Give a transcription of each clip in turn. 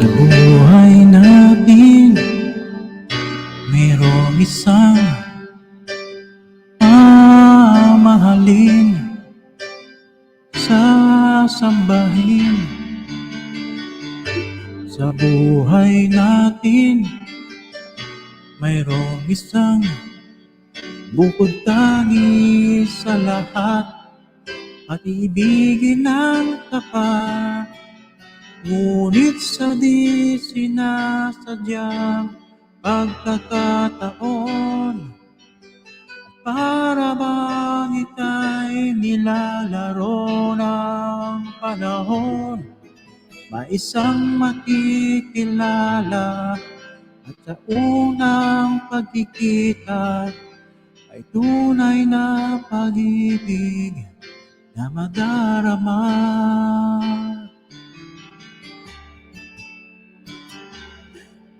Sa buhay natin Mayroong isang Mamahalin Sasambahin Sa buhay natin Mayroong isang Bukod tangi sa lahat. At ibigin ng tapat ngunit sa di sinasadyang pagkakataon para bang ika'y nilalaro ng panahon May isang makikilala At sa unang pagkikita Ay tunay na pag-ibig na madarama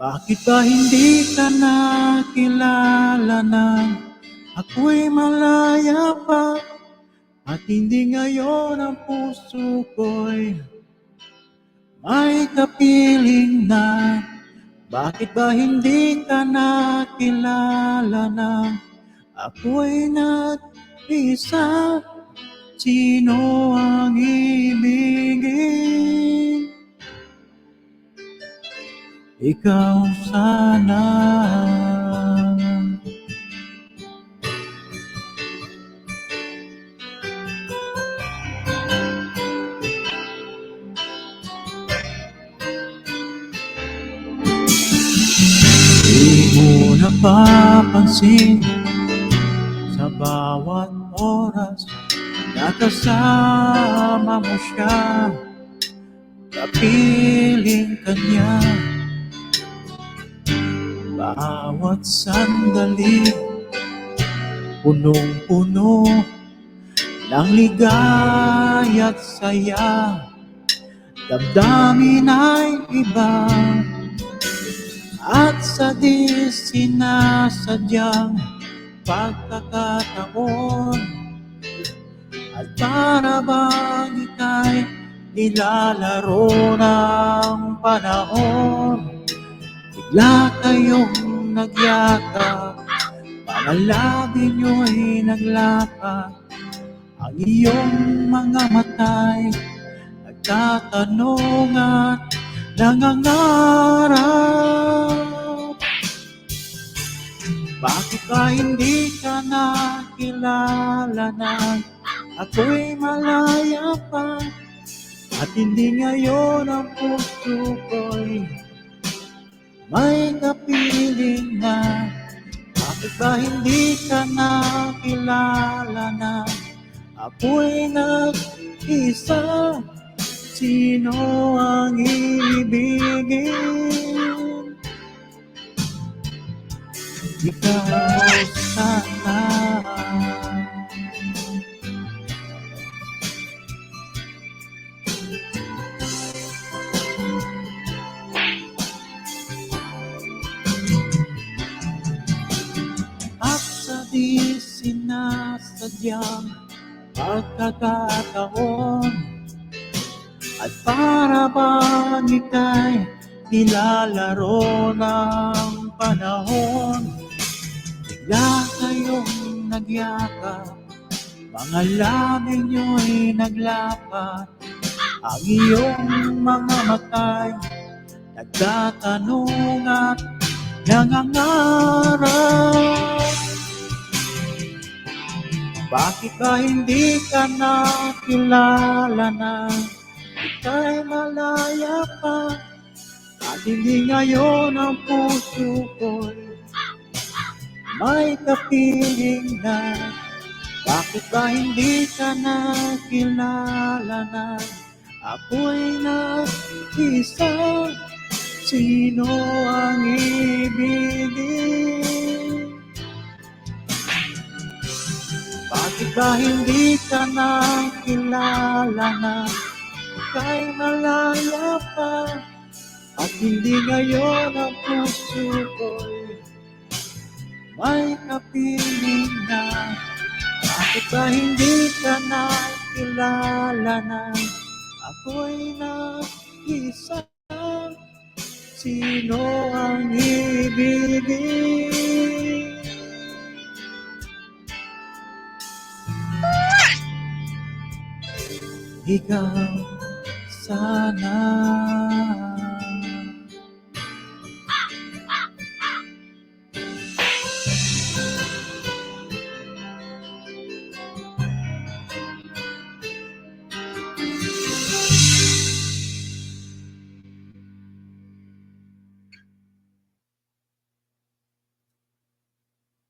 Bakit ba hindi ka nakilala ng ako'y malaya pa? At hindi ngayon ang puso ko'y may kapiling na? Bakit ba hindi ka nakilala ng ako'y nag-isa? Sino ang ibigin? Ikaw sana. Mo napapansin Sa bawat oras Nakasama mo siya. Kapiling kanya Bawat sandali Punong-puno ng ligaya't saya. Damdamin ay iba. At sa di sinasadyang pagkakataon At para bang ika'y nilalaro ng panahon Bigla kayong nagyakap Mga labi nyo'y naglapat Ang iyong mga matay Nagtatanong at nangangarap. Bakit ba hindi ka nakilala na Ako'y malaya pa? At hindi ngayon ang puso ko'y may kapiling na. Bakit ba hindi ka nakilala na? Ako'y nag-isa Sino ang ibigin? Ikaw sana sinasadyang pagkakataon. At para bang ika'y nilalaro ng panahon Bigla kayong nagyakap Mga labi nyo'y naglapat. Ang iyong mga matay Nagtatanong at nangangarap Bakit ba hindi ka nakilala na Ika'y malaya pa hindi ngayon ang puso ko'y May kapiling na Bakit ba hindi ka nakilala na Ako'y nag-isa Sino ang ibigin? Ba hindi ka nakilala na Ika'y malaya pa At hindi ngayon ang puso ko'y May kapiling na Bakit ba hindi ka nakilala na Ako'y nag-isa Sino ang ibigin? Ikaw sana